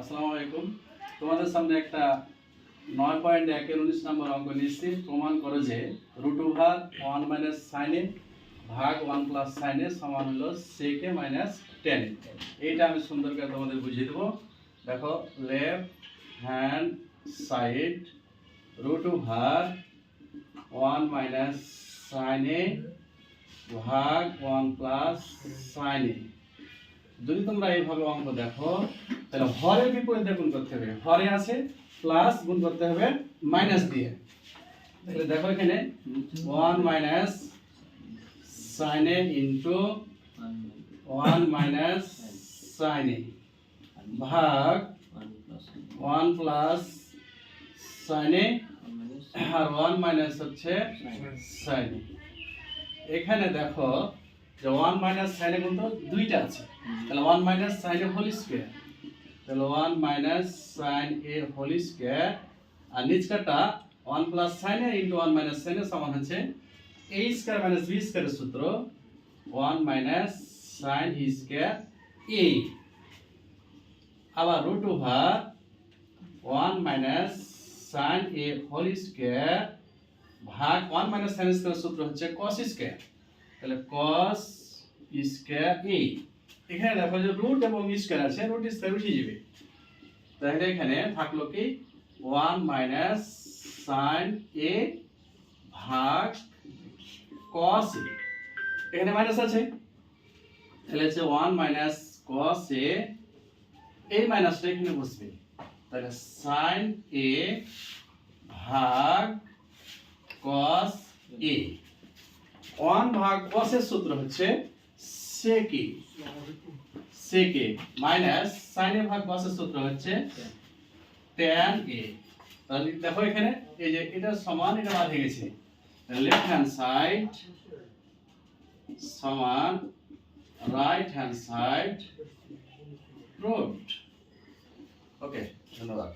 আসসালামু আলাইকুম। তোমাদের সামনে একটা নয় পয়েন্ট একের উনিশ নম্বর অঙ্ক নিচ্ছি প্রমাণ করে যে রুট ওভার ওয়ান মাইনাস সাইনে ভাগ ওয়ান প্লাস সাইনে সমান হলো সেকে মাইনাস টেন এইটা আমি সুন্দর করে তোমাদের বুঝিয়ে দেবো। দেখো left hand side root over one minus সাইনে ভাগ ওয়ান প্লাস সাইনে যদি তোমরা এইভাবে অঙ্ক দেখো, তাহলে হরের বিপরীতে গুণ করতে হবে। হরে আছে প্লাস গুণ করতে হবে মাইনাস দিয়ে। তাহলে দেখো এখানে ওয়ান মাইনাস সাইনে ইন্টু ওয়ান মাইনাস সাইনে ভাগ ওয়ান প্লাস সাইনে আর ওয়ান মাইনাস হচ্ছে সাইনে এখানে দেখো ওয়ান মাইনাস সাইনে কিন্তু দুইটা আছে। তাহলে one minus sine A whole square তাহলে one minus sine A whole square R নিচকাটা one plus sine A into one minus sine A সমান হচ্ছে এ স্কোয়ার মাইনাস বি স্কোয়ারের সূত্র one minus sine square A আবার root over one minus sine A whole square ভাগ one minus sine square সূত্র হচ্ছে cos square তাহলে cos square এ এখানে দেখো যে রুট এবং স্কোয়ার আছে রুট স্কোয়ার উঠে যাবে তাহলে এখানে থাকল কি? ওয়ান মাইনাস সাইন এ ভাগ কস এ এখানে মাইনাস আছে। তাহলে হচ্ছে ওয়ান মাইনাস কস এ এই মাইনাসটা এখানে বসবে। তাহলে সাইন এ ভাগ কস এ ওয়ান ভাগ কস এর সূত্র হচ্ছে সেকে সেকে মাইনাস সাইন এ ভাগ কস সূত্র হচ্ছে ট্যান এ তাহলে দেখো এখানে, এই যে এটা সমান, এটা বাদ হয়ে গেছে। লেফট হ্যান্ড সাইড সমান right hand side root okay ধন্যবাদ।